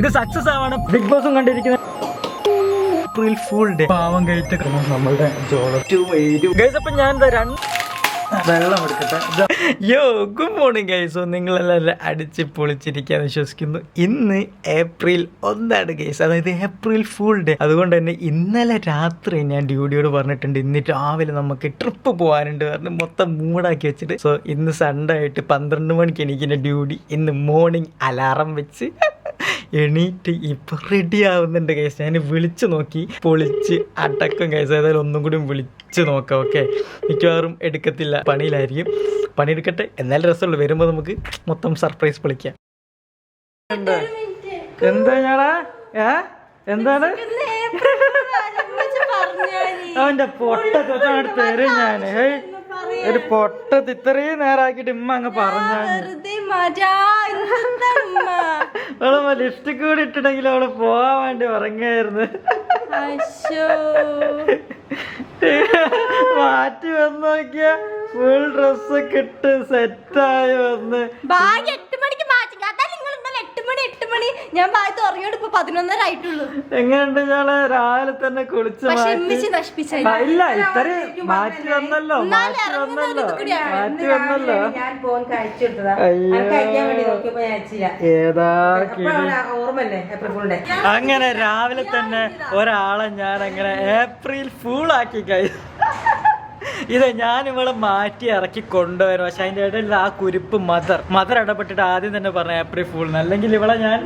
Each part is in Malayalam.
ഇത് സക്സസ് ആവാണ്. ബിഗ് ബോസും കണ്ടിരിക്കുന്നത് ഏപ്രിൽ ഫുൾ ഡേ പാവം കഴിച്ച നമ്മളുടെ ഞാൻ രണ്ട് വെള്ളം എടുക്കട്ടെ. യോ ഗുഡ് മോർണിംഗ് ഗൈസ് നിങ്ങളെല്ലാവരും അടിച്ച് പൊളിച്ചിരിക്കാൻ വിശ്വസിക്കുന്നു. ഇന്ന് ഏപ്രിൽ ഒന്നാണ് ഗൈസ് അതായത് ഏപ്രിൽ ഫുൾ ഡേ അതുകൊണ്ട് തന്നെ ഇന്നലെ രാത്രി ഞാൻ ഡ്യൂഡിയോട് പറഞ്ഞിട്ടുണ്ട് ഇന്ന് രാവിലെ നമുക്ക് ട്രിപ്പ് പോകാനുണ്ട് പറഞ്ഞ് മൊത്തം മൂടാക്കി വെച്ചിട്ട്. സോ ഇന്ന് സൺഡേ ആയിട്ട് പന്ത്രണ്ട് മണിക്ക് എനിക്കിന്റെ ഡ്യൂട്ടി ഇന്ന് മോർണിംഗ് അലാറം വെച്ച് എണീറ്റ് ഇപ്പൊ റെഡി ആവുന്നുണ്ട് കേസ് ഞാൻ വിളിച്ചു നോക്കി പൊളിച്ച് അടക്കം കേസ് ഏതായാലും ഒന്നും കൂടി വിളിച്ചു നോക്കാം ഓക്കെ മിക്കവാറും എടുക്കത്തില്ല. പണിയിലായിരിക്കും. പണിയെടുക്കട്ടെ. എന്നാലും രസമുള്ളൂ. വരുമ്പോൾ നമുക്ക് മൊത്തം സർപ്രൈസ് പൊളിക്കാം. എന്താ? ഞാടാ ഏ? എന്താണ്? അവന്റെ പൊട്ട തൊട്ടാണ് തരും ഞാൻ ഒരു പൊട്ട ഇത്രയും നേരാക്കിട്ട് ഇമ്മ അങ്ങ് പറഞ്ഞു അവളെ ലിപ്സ്റ്റിക് കൂടി ഇട്ടിട്ടെങ്കിൽ അവൾ പോവാൻ വേണ്ടി ഉറങ്ങായിരുന്നു മാറ്റി വന്നു നോക്കിയ ഫുൾ ഡ്രസ് കിട്ട് സെറ്റായി വന്ന്. ബാഗ് എട്ട് മണിക്ക് മാറ്റി അതാ നിങ്ങൾ ഇന്നലെ എട്ട് മണി എട്ട് മണി. ഞാൻ ബാഗ് തുറങ്ങിയോട് ഇപ്പൊ പതിനൊന്നര ആയിട്ടുള്ളൂ. എങ്ങനെയുണ്ട് ഞാൾ രാവിലെ തന്നെ കുളിച്ച് പക്ഷെ മാറ്റി. ഇമ്മിച്ച് നശിപ്പിച്ചായി ഇല്ല ഇത്രയും മാറ്റി വന്നല്ലോ മാറ്റി വന്നല്ലോ മാറ്റി വന്നല്ലോ. ഞാൻ ഫോൺ അയ്യോ. വേണ്ടി നോക്കിയപ്പോ ഞാൻ അയച്ചില്ല. ഏതാ കിളി അപ്പോഴാണ് ഓർമ്മല്ലേ ഏപ്രിൽ ഫുൾ ഡേ അങ്ങനെ രാവിലെ തന്നെ ഒരാളെ ഞാൻ അങ്ങനെ ഏപ്രിൽ ഫുൾ ആക്കി കഴി ഇത് ഞാൻ ഇവളെ മാറ്റി ഇറക്കി കൊണ്ടുവരും. പക്ഷെ അതിന്റെ ഇടയിൽ ആ കുരിപ്പ് മദർ മദർ ഇടപെട്ടിട്ട് ആദ്യം തന്നെ പറഞ്ഞ ഏപ്രിൽ ഫുൾ അല്ലെങ്കിൽ ഇവളെ ഞാൻ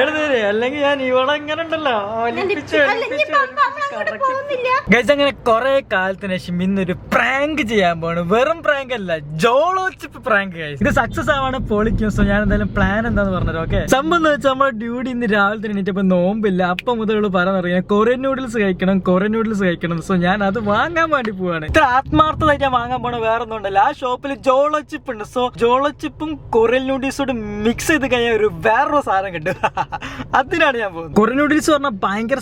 എഴുതേ അല്ലെങ്കിൽ ഞാൻ ഇവളെ ഇങ്ങനെ ഉണ്ടല്ലോ. ഒലിപ്പിച്ച് ഒലിപ്പിച്ച് ഗൈസ് അങ്ങനെ കുറെ കാലത്തിന് ശേഷം ഇന്നൊരു പ്രാങ്ക് ചെയ്യാൻ പോണ് വെറും പ്രാങ്ക് അല്ല ജോളോ ചിപ്പ് പ്രാങ്ക് ഗൈസ് ഇത് സക്സസ് ആവാണ് പൊളിക്കും. സോ ഞാൻ എന്തായാലും പ്ലാൻ എന്താന്ന് പറഞ്ഞത് ഓക്കെ സംഭവം എന്ന് വെച്ചാൽ നമ്മുടെ ഡ്യൂട്ടി ഇന്ന് രാവിലെ തന്നെ എണീറ്റപ്പോ നോമ്പില്ല. അപ്പം മുതൽ പറഞ്ഞറിയാം കൊറിയൻ നൂഡിൽസ് കഴിക്കണം കൊറിയൻ നൂഡിൽസ് കഴിക്കണം. സോ ഞാൻ അത് വാങ്ങാൻ വേണ്ടി പോവാണ്. ഇത്ര ആത്മാർത്ഥമായിട്ട് ഞാൻ വാങ്ങാൻ പോണ വേറെ ഒന്നും ഉണ്ടല്ല. ആ ഷോപ്പിൽ ജോളോ ചിപ്പ് ഉണ്ട്. സോ ജോളോ ചിപ്പും കൊറിയൻ നൂഡിൽസോട് മിക്സ് ചെയ്ത് കഴിഞ്ഞാൽ ഒരു വേറൊരു സാധനം കിട്ടും. അതിനാണ് ഞാൻ പോകുന്നത്. കൊറിയൻ നൂഡിൽസ് പറഞ്ഞാൽ ഭയങ്കര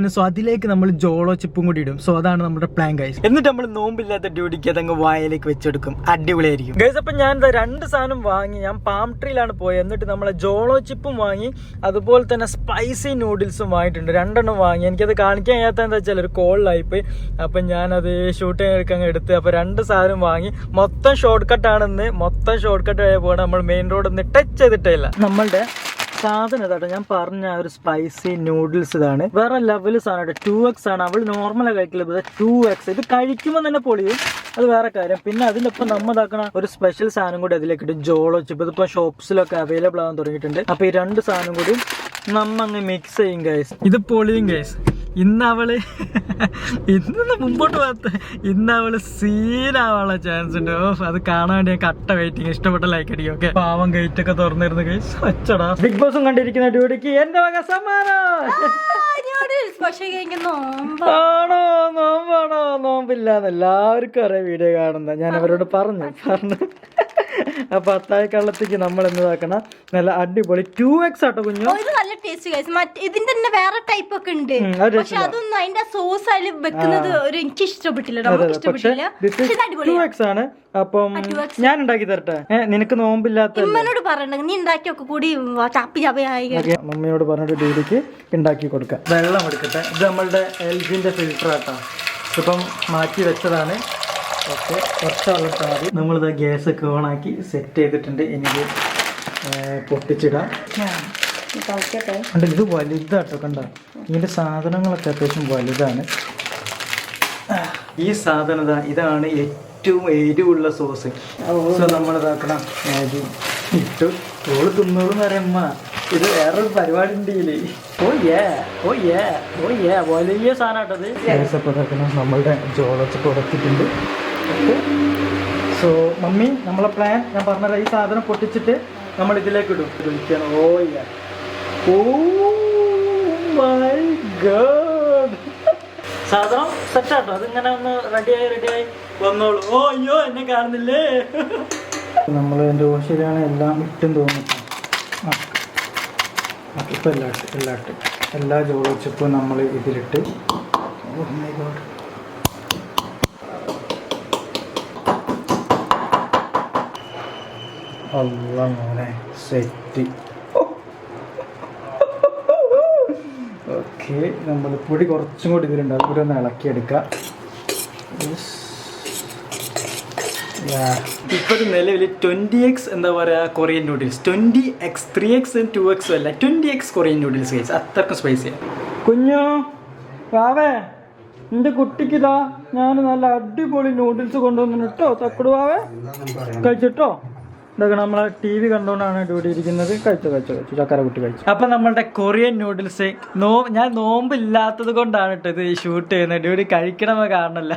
ആണ്. സോ അതിലേക്ക് നമ്മൾ ജോളോ ചിപ്പും കൂടി ഇടും. സോ അതാണ് നമ്മുടെ പ്ലാൻ ഗൈസ് എന്നിട്ട് നമ്മൾ നോമ്പില്ലാത്ത ഡ്യൂട്ടിക്ക് അതങ്ങ് വായലേക്ക് വെച്ചെടുക്കും. അടിപൊളിയായിരിക്കും. ഗൈസ് അപ്പൊ ഞാൻ രണ്ട് സാധനം വാങ്ങി. ഞാൻ പാം ട്രീലാണ് പോയത് എന്നിട്ട് നമ്മളെ ജോളോ ചിപ്പും വാങ്ങി. അതുപോലെ തന്നെ സ്പൈസി നൂഡിൽസും വാങ്ങിയിട്ടുണ്ട്. രണ്ടെണ്ണം വാങ്ങി. എനിക്കത് കാണിക്കാൻ കഴിയാത്ത എന്താ വെച്ചാൽ ഒരു കോളിലായിപ്പോയി. അപ്പൊ ഞാനത് ഷൂട്ട് അങ്ങ് എടുത്ത്. അപ്പൊ രണ്ട് സാധനം വാങ്ങി. മൊത്തം ഷോർട്ട് കട്ട് ആണെന്ന് മൊത്തം ഷോർട്ട് കട്ട് ആയ പോകണം നമ്മൾ മെയിൻ റോഡ് ഒന്ന് ടച്ച് ചെയ്തിട്ടേ ഇല്ല. നമ്മളുടെ സാധനം ഇതാട്ടോ ഞാൻ പറഞ്ഞ ഒരു സ്പൈസി നൂഡിൽസ് ഇതാണ്. വേറെ ലെവൽ സാധനം ടു എക്സ് ആണ്. അവൾ നോർമലാണ് കഴിക്കില്ല ടു എക്സ് ഇത് കഴിക്കുമ്പോൾ തന്നെ പൊളിയും. അത് വേറെ കാര്യം. പിന്നെ അതിന്റെ ഒപ്പം നമ്മൾ ഇതാക്കണ ഒരു സ്പെഷ്യൽ സാധനം കൂടി അതിലേക്ക് ഇടും. ജോളോ ചിപ്പ് ഇതിപ്പോ ഷോപ്സിലൊക്കെ അവൈലബിൾ ആവാൻ തുടങ്ങിയിട്ടുണ്ട്. അപ്പൊ ഈ രണ്ട് സാധനം കൂടി നമ്മ അങ്ങ് മിക്സ് ചെയ്യും ഗൈസ് ഇത് പൊളിയും ഗൈസ് ഇന്ന് അവൾ ഇന്ന് മുമ്പോട്ട് പോകാത്ത ഇന്ന് അവൾ സീനാവാനുള്ള ചാൻസ് ഉണ്ട്. ഓ അത് കാണാൻ വേണ്ടി ഞാൻ കട്ട വെയിറ്റിംഗ് ഇഷ്ടപ്പെട്ട ലൈക്ക് അടിക്കും. ഓക്കെ. പാവം ഗേറ്റ് ഒക്കെ തുറന്നിരുന്നു കഴിച്ച് അച്ചടാ ബിഗ് ബോസും കണ്ടിരിക്കുന്ന ഡ്യൂട്ടിക്ക് എന്റെ വക സമ്മാനം. ആണോ? നോമ്പാണോ? നോമ്പില്ലാന്ന് എല്ലാവർക്കും അറിയാം വീഡിയോ കാണുന്ന. ഞാൻ അവരോട് പറഞ്ഞു. പറഞ്ഞു. അപ്പൊ അത്തായ കള്ളത്തേക്ക് നമ്മൾ എന്താക്കണം നല്ല അടിപൊളി ടു എക്സ് ആട്ടോ കുഞ്ഞു. ഇത് നല്ല ടേസ്റ്റ് മറ്റേ ഇതിന്റെ തന്നെ വേറെ ടൈപ്പ് ഒക്കെ ഉണ്ട്. പക്ഷെ അതൊന്നും അതിന്റെ സോസ് അതിൽ വെക്കുന്നത് ഒരു എനിക്ക് ഇഷ്ടപ്പെട്ടില്ല ഇഷ്ടപ്പെട്ടില്ല. ഇത് ടു അടിപൊളിയാണ് എക്സ് ആണ്. അപ്പം ഞാൻ ഉണ്ടാക്കി തരട്ടെ? നിനക്ക് നോമ്പില്ലാത്ത ഉമ്മനോട് പറയണ്ട. നീ ഉണ്ടാക്കിയൊക്കെ കൂടി ചാപ്പി ചാപ്പയായി മമ്മിയോട് പറഞ്ഞിട്ട് ഡീലിക്ക് ഉണ്ടാക്കി കൊടുക്കാം. വെള്ളം എടുക്കട്ടെ. ഇത് നമ്മളുടെ എൽജിന്റെ ഫിൽട്ടർ ഫിൽറ്റർ ആട്ടോ. ഇപ്പം മാറ്റി വെച്ചതാണ്. ഓക്കെ കുറച്ച് ഇട്ടാൽ മതി. നമ്മളിത് ഗ്യാസ് ഒക്കെ ഓണാക്കി സെറ്റ് ചെയ്തിട്ടുണ്ട്. എനിക്ക് പൊട്ടിച്ചിടാം. കണ്ട ഇത് വലുതാട്ടോ കണ്ട? ഇതിന്റെ സാധനങ്ങളൊക്കെ അത്യാവശ്യം വലുതാണ്. ഈ സാധനം ഇതാ ഇതാണ് ഏറ്റവും എരിവുള്ള സോസ് സോ നമ്മൾ ഇതാക്കണം മാഗി ഇട്ടു. ഓൾ തിന്നോളൂ പറയമ്മ ഇത് വേറൊരു പരിപാടി ഉണ്ട് ഇതിൽ. ഓ ഏ ഓ ഏ ഓ ഏ വലിയ സാധനം കേട്ടത് നമ്മളുടെ ജോളത്ത് കൊടുത്തിട്ടുണ്ട് സോ മമ്മി നമ്മളെ പ്ലാൻ ഞാൻ പറഞ്ഞ ഈ സാധനം പൊട്ടിച്ചിട്ട് നമ്മൾ ഇതിലേക്ക് ഇടും. ഓ ഓ മൈ ഗഡ് സാധനം സെറ്റാട്ടോ അതിങ്ങനെ ഒന്ന് റെഡിയായി റെഡിയായി വന്നോളൂ. ഓ അയ്യോ എന്നെ കാണുന്നില്ലേ? നമ്മൾ എന്റെ ഓശരിയാണ് എല്ലാം ഇട്ടും തോന്നുന്നു ഇപ്പം എല്ലാ ഇട്ട് എല്ലാ ഇട്ട് എല്ലാ നമ്മൾ ഇതിലിട്ട്. ഓ മൈ ഗോഡ് അല്ല മോനെ സെറ്റ്. ഓക്കെ നമ്മൾ പൊടി കുറച്ചും കൂടി ഇതിലുണ്ട് അതുകൂടി ഒന്ന് ഇളക്കിയെടുക്കാം ഇപ്പോൾ നിലവിൽ ട്വന്റി എക്സ് എന്താ പറയുക Korean noodles twenty X three X two X അല്ല ട്വന്റി എക്സ് കൊറിയൻ നൂഡിൽസ് കഴിച്ച് അത്രക്കും ആണ് കുഞ്ഞു വാവേ എന്റെ കുട്ടിക്കിതാ ഞാൻ നല്ല അടിപൊളി നൂഡിൽസ് കൊണ്ടുവന്നിട്ടോ തക്കടുവാവേ കഴിച്ചിട്ടോ? ഇതൊക്കെ നമ്മളെ ടി വി കണ്ടുകൊണ്ടാണ് ഇവിടെ ഇരിക്കുന്നത്. കഴിച്ചു കഴിച്ചു കഴിച്ചു. ചക്കര കുട്ടി കഴിച്ചു. അപ്പൊ നമ്മളുടെ കൊറിയൻ നൂഡിൽസ് നോ ഞാൻ നോമ്പില്ലാത്തത് കൊണ്ടാണ് കേട്ടോ ഇത് ഷൂട്ട് ചെയ്യുന്നത്. ഇവിടെ കഴിക്കണമെന്ന് കാണണല്ല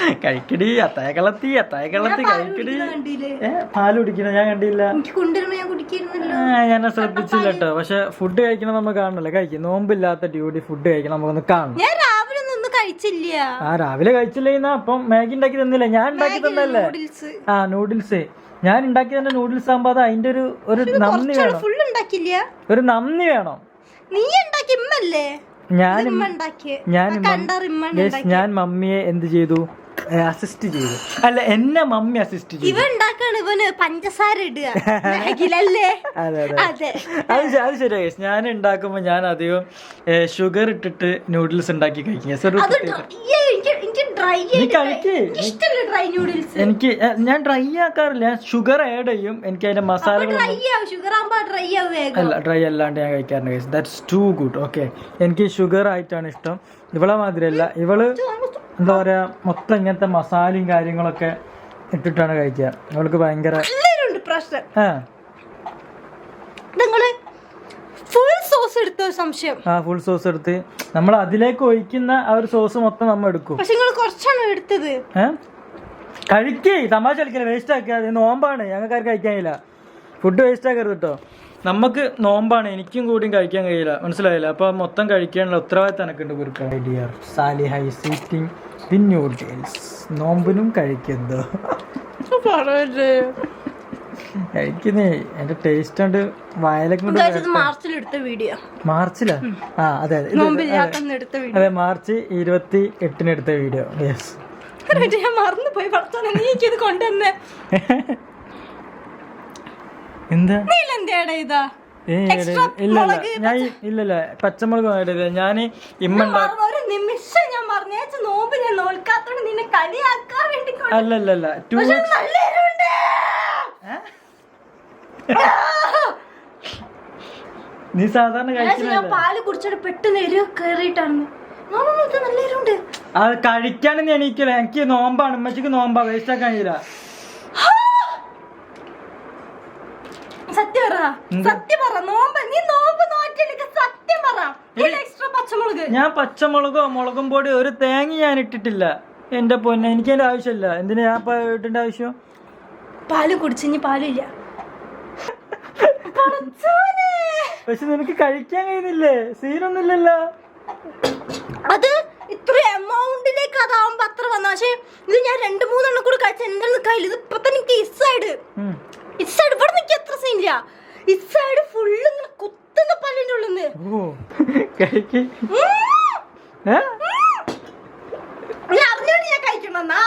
കഴിക്കടി അത്തായ കളത്തി അത്തായ കളത്തി കഴിക്കടി. പാൽ കുടിക്കണ ഞാൻ കണ്ടില്ല. ഞാൻ ശ്രദ്ധിച്ചില്ല കേട്ടോ പക്ഷെ ഫുഡ് കഴിക്കണം നമ്മൾ കാണണല്ലോ കഴിക്കും നോമ്പില്ലാത്ത ഡ്യൂട്ടി ഫുഡ് കഴിക്കണം നമുക്കൊന്ന് കാണണം. കഴിച്ചില്ല. ആ രാവിലെ കഴിച്ചില്ല അപ്പം മാഗി ഉണ്ടാക്കി തന്നില്ല? ഞാൻ ഉണ്ടാക്കി തന്നല്ലേ നൂഡിൽസ്. ആ നൂഡിൽസ്. ഞാൻ ഉണ്ടാക്കി തന്നെ നൂഡിൽസ് ആകുമ്പോ അത് അതിന്റെ ഒരു ഒരു നന്ദി വേണം. ഫുൾ ഉണ്ടാക്കില്ല? ഒരു നന്ദി വേണം. നീ ഉണ്ടാക്കി ഇമ്മല്ലേ? ഞാൻ ഞാൻ ഞാൻ മമ്മിയെ എന്ത് ചെയ്തു? അസിസ്റ്റ് ചെയ്തു. അല്ല എന്നെ മമ്മി അസിസ്റ്റ് ചെയ്തു. ഇവ ഉണ്ടാക്കാണ് ഇവന് പഞ്ചസാര ഇടുക. അതെ അതെ. അതെ. ശ- അത് ശരിയാ guys. ഞാൻ ഉണ്ടാക്കുമ്പോൾ ഞാൻ അധികം ഷുഗർ ഇട്ടിട്ട് നൂഡിൽസ് ഉണ്ടാക്കി കഴിക്കും. Yes, ഒരു അത് പ്രത്യേക- dry- ഏയ് എനിക്ക് എനിക്ക് ഡ്രൈ നീ കഴിക്ക്. ഇഷ്ടമല്ല ഡ്രൈ നൂഡിൽസ് എനിക്ക് ഏ, ഞാൻ ഡ്രൈ ആക്കാറില്ല. ഞാൻ ഷുഗർ ആഡ് ചെയ്യും. എനിക്ക് അതിന്റെ മസാല ഡ്രൈ ആവും. ഷുഗർ ആകുമ്പോ ഡ്രൈ ആവും വേഗം. അല്ല ഡ്രൈ അല്ലാണ്ട് ഞാൻ കഴിക്കാറുണ്ട് ദാറ്റ്സ് ടു ഗുഡ് ഓക്കെ എനിക്ക് ഷുഗർ ആയിട്ടാണ് ഇഷ്ടം. ഇവളെ മാതിരിയല്ല. ഇവൾ എന്താ പറയാ മൊത്തം ഇങ്ങനത്തെ മസാലയും കാര്യങ്ങളൊക്കെ ഇട്ടിട്ടാണ് കഴിക്കുക. അവൾക്ക് ഭയങ്കര പ്രശ്നം. ഫുൾ സോസ് എടുത്തോ സംശയം. ആ ഫുൾ സോസ് എടുത്ത്. നമ്മൾ അതിലേക്ക് ഒഴിക്കുന്ന ആ ഒരു സോസ് മൊത്തം നമ്മൾ എടുക്കും. പക്ഷെ നിങ്ങൾ കുറച്ചാണ് എടുത്തത്? കഴിക്കേ. തമാശ കളിക്കില്ല വേസ്റ്റ് ആക്കുക. നോമ്പാണ്. ഞങ്ങൾക്ക് കഴിക്കാനില്ല. ഫുഡ് വേസ്റ്റ് ആക്കരുത് കേട്ടോ നമുക്ക് നോമ്പാണ് എനിക്കും കൂടിയും കഴിക്കാൻ കഴിയില്ല. മനസ്സിലായില്ല? അപ്പൊ മൊത്തം കഴിക്കാനുള്ള ഉത്തരവാദിത്തം എനിക്കുണ്ട് ഡിയർ സാലിഹൈ സീറ്റിംഗ് നോമ്പിനും കഴിക്കുന്നു കഴിക്കുന്നേ. എന്റെ ടേസ്റ്റ് ഉണ്ട്. വയലൊക്കെ മാർച്ചിൽ എടുത്ത വീഡിയോ മാർച്ചിലാ? ആ അതെ അതെ. ഇത് എടുത്ത വീഡിയോ അതെ മാർച്ച് ഇരുപത്തി എട്ടിന് എടുത്ത വീഡിയോ യെസ് ഞാൻ മറന്നു പോയി പഠിച്ചോനെ നീ എനിക്കിത് കൊണ്ടുവന്നേ. എന്താ? ഞാൻ ഇല്ലല്ല പച്ചമുളക് ഞാൻ നിമിഷം ഞാൻ പറഞ്ഞേച്ച നോമ്പ് ഞാൻ നോൽക്കാത്തോണ്ട് നിന്നെ കളിയാക്കാൻ വേണ്ടി ടു. നീ സാധാരണ ഞാൻ കഴിക്കുന്നല്ലേ പാൽ കുടിച്ചിട്ട് പെട്ടെന്ന് എരിവ് എരിവുണ്ട്. അത് കഴിക്കാനൊന്നും എണീക്കില്ല? എനിക്ക് നോമ്പാണ്. ഉമ്മച്ചിക്ക് നോമ്പാ. വേസ്റ്റ് ആക്കാൻ കഴിയില്ല. സത്യം പറ. സത്യം പറ. നോമ്പ് നീ നോമ്പ് നോറ്റില്ലെങ്കിൽ സത്യം പറ. എക്സ്ട്രാ പച്ചമുളക്. ഞാൻ പച്ചമുളകോ മുളകും പൊടി ഒരു തേങ്ങ ഞാൻ ഇട്ടിട്ടില്ല. എന്റെ പൊന്നെ എനിക്ക് അതിന്റെ ആവശ്യമില്ല. എന്തിനാ ഞാൻ ഇട്ടിന്റെ ആവശ്യം? പാൽ കുടിച്ച് ഇനി പാലില്ല. പക്ഷെ നിനക്ക് കഴിക്കാൻ കഴിയുന്നില്ലേ? സീനൊന്നുമില്ലല്ലോ. അത് ഇത്ര എമൗണ്ടിലേക്ക് അതാവുമ്പോ അത്ര വന്ന. പക്ഷെ ഇത് ഞാൻ രണ്ട് മൂന്നെണ്ണം കൂടെ കഴിച്ച എന്തെങ്കിലും കയ്യിൽ ഇത് ഇപ്പൊ തന്നെ എനിക്ക് എത്ര സീനില്ല ഇസൈഡ് ഫുള്ള് ഇങ്ങനെ കുത്തുന്ന പല്ലിന്റെ ഉള്ളിന്ന്. നീ അറിഞ്ഞോണ്ട് ഞാൻ കഴിക്കണമെന്നാ?